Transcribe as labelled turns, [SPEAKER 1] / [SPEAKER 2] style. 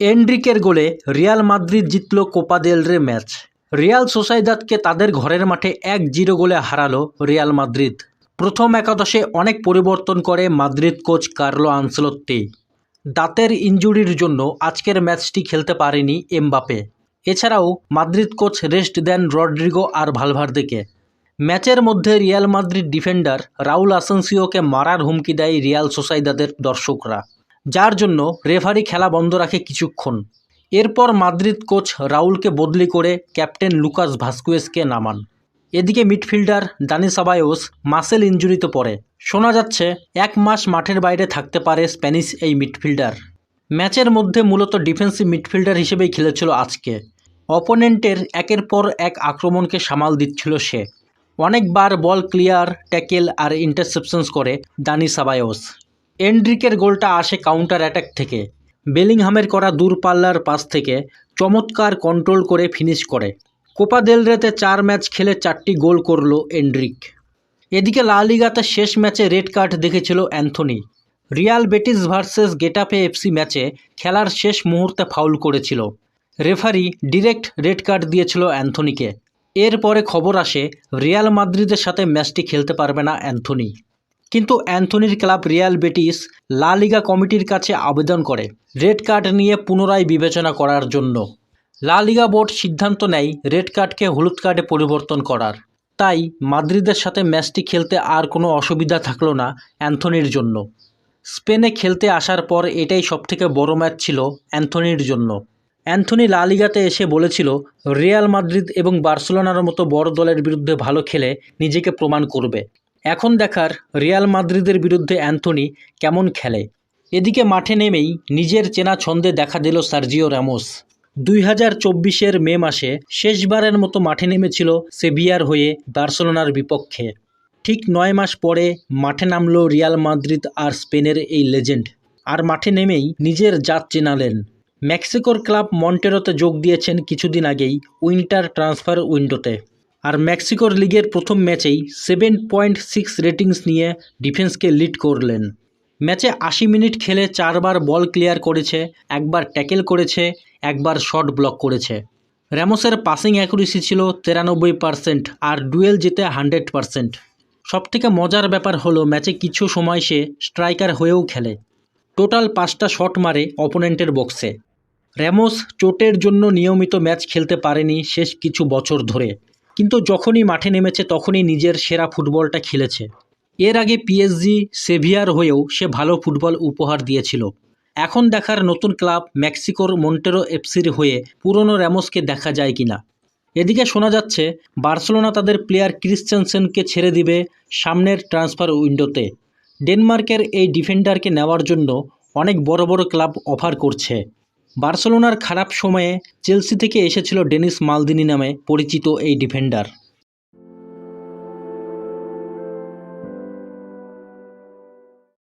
[SPEAKER 1] এনরিকের গোলে Real Madrid জিতল Copa del Rey match. Real সোসাইদাদকে তাদের ঘরের মাঠে এক জিরো গোলে হারালো রিয়াল মাদ্রিদ। প্রথম একাদশে অনেক পরিবর্তন করে মাদ্রিদ কোচ কার্লো আনসেলোত্তি। দাঁতের ইনজুরির জন্য আজকের ম্যাচটি খেলতে পারেনি এমবাপে এছাড়াও মাদ্রিদ কোচ রেস্ট দেন রড্রিগো আর ভালভার্দেকে। ম্যাচের মধ্যে রিয়াল মাদ্রিদ ডিফেন্ডার রাউল আসেন্সিওকে মারার হুমকি দেয় রিয়াল সোসাইদাদের দর্শকরা। যার জন্য রেফারি খেলা বন্ধ রাখে কিছুক্ষণ। এরপর মাদ্রিদ কোচ রাউলকে বদলি করে ক্যাপ্টেন লুকাস ভাস্কুয়েসকে নামান। এদিকে মিডফিল্ডার দানি সাবায়োস মাসেল ইঞ্জুরিতে পড়ে। শোনা যাচ্ছে, এক মাস মাঠের বাইরে থাকতে পারে স্প্যানিশ এই মিডফিল্ডার। ম্যাচের মধ্যে মূলত ডিফেন্সিভ মিডফিল্ডার হিসেবেই খেলেছিল আজকে। অপোনেন্টের একের পর এক আক্রমণকে সামাল দিচ্ছিল সে। অনেকবার বল ক্লিয়ার, ট্যাকেল আর ইন্টারসেপশনস করে দানি সাবায়োস এন্ড্রিকের গোলটা আসে কাউন্টার অ্যাটাক থেকে। বেলিংহামের করা দূরপাল্লার পাস থেকে চমৎকার কন্ট্রোল করে ফিনিশ করে। কোপা দেল রেতে চার ম্যাচ খেলে চারটি গোল করল এন্ড্রিক। এদিকে লা লিগাতে শেষ ম্যাচে রেড কার্ড দেখেছিল Anthony. Real Betis versus Getafe FC ম্যাচে খেলার শেষ মুহূর্তে ফাউল করেছিল। রেফারি ডিরেক্ট রেড কার্ড দিয়েছিল অ্যান্থনিকে। এরপরে খবর আসে, রিয়াল মাদ্রিদের সাথে ম্যাচটি খেলতে পারবে না অ্যান্থনি। কিন্তু অ্যান্থনির ক্লাব রিয়াল বেটিস লা লিগা কমিটির কাছে আবেদন করে রেড কার্ড নিয়ে পুনরায় বিবেচনা করার জন্য। লা লিগা বোর্ড সিদ্ধান্ত নেয় রেড কার্ডকে হলুদ কার্ডে পরিবর্তন করার। তাই মাদ্রিদের সাথে ম্যাচটি খেলতে আর কোনো অসুবিধা থাকল না অ্যান্থনির জন্য। স্পেনে খেলতে আসার পর এটাই সবথেকে বড় ম্যাচ ছিল অ্যান্থনির জন্য। অ্যান্থনি লা লিগাতে এসে বলেছিল, রিয়াল মাদ্রিদ এবং বার্সেলোনার মতো বড় দলের বিরুদ্ধে ভালো খেলে নিজেকে প্রমাণ করবে। এখন দেখার রিয়াল মাদ্রিদের বিরুদ্ধে অ্যান্থনি কেমন খেলে? এদিকে মাঠে নেমেই নিজের চেনা ছন্দে দেখা দিল সার্জিও র্যামোস দুই হাজার চব্বিশের মে মাসে শেষবারের মতো মাঠে নেমেছিল সেভিয়ার হয়ে বার্সেলোনার বিপক্ষে। ঠিক নয় মাস পরে মাঠে নামলো রিয়াল মাদ্রিদ আর স্পেনের এই লেজেন্ড। আর মাঠে নেমেই নিজের জাত চেনালেন। মেক্সিকোর ক্লাব মন্টেরোতে যোগ দিয়েছেন কিছুদিন আগেই উইন্টার ট্রান্সফার উইন্ডোতে। আর মেক্সিকোর লিগের প্রথম ম্যাচেই সেভেন পয়েন্ট সিক্স রেটিংস নিয়ে ডিফেন্সকে লিড করলেন। ম্যাচে আশি মিনিট খেলে চারবার বল ক্লিয়ার করেছে, একবার ট্যাকেল করেছে, একবার শট ব্লক করেছে। র্যামোসের পাসিং অ্যাকুরেসি ছিল তিরানব্বই পার্সেন্ট আর ডুয়েল জিতে হান্ড্রেড পার্সেন্ট। সবথেকে মজার ব্যাপার হলো ম্যাচে কিছু সময় সে স্ট্রাইকার হয়েও খেলে। টোটাল পাঁচটা শট মারে অপোনেন্টের বক্সে। র্যামোস চোটের জন্য নিয়মিত ম্যাচ খেলতে পারেনি শেষ কিছু বছর ধরে। কিন্তু যখনই মাঠে নেমেছে তখনই নিজের সেরা ফুটবলটা খেলেছে। এর আগে পিএসজি সেভিয়ার হয়েও সে ভালো ফুটবল উপহার দিয়েছিল। এখন দেখার নতুন ক্লাব মেক্সিকোর মন্টেরো এফসির হয়ে পুরনো র্যামোসকে দেখা যায় কিনা। এদিকে শোনা যাচ্ছে, বার্সেলোনা তাদের প্লেয়ার ক্রিশ্চানসেনকে ছেড়ে দিবে সামনের ট্রান্সফার উইন্ডোতে। ডেনমার্কের এই ডিফেন্ডারকে নেওয়ার জন্য অনেক বড় বড় ক্লাব অফার করছে। বার্সেলোনার খারাপ সময়ে চেলসি থেকে এসেছিল ডেনিস মালদিনি নামে পরিচিত এই ডিফেন্ডার।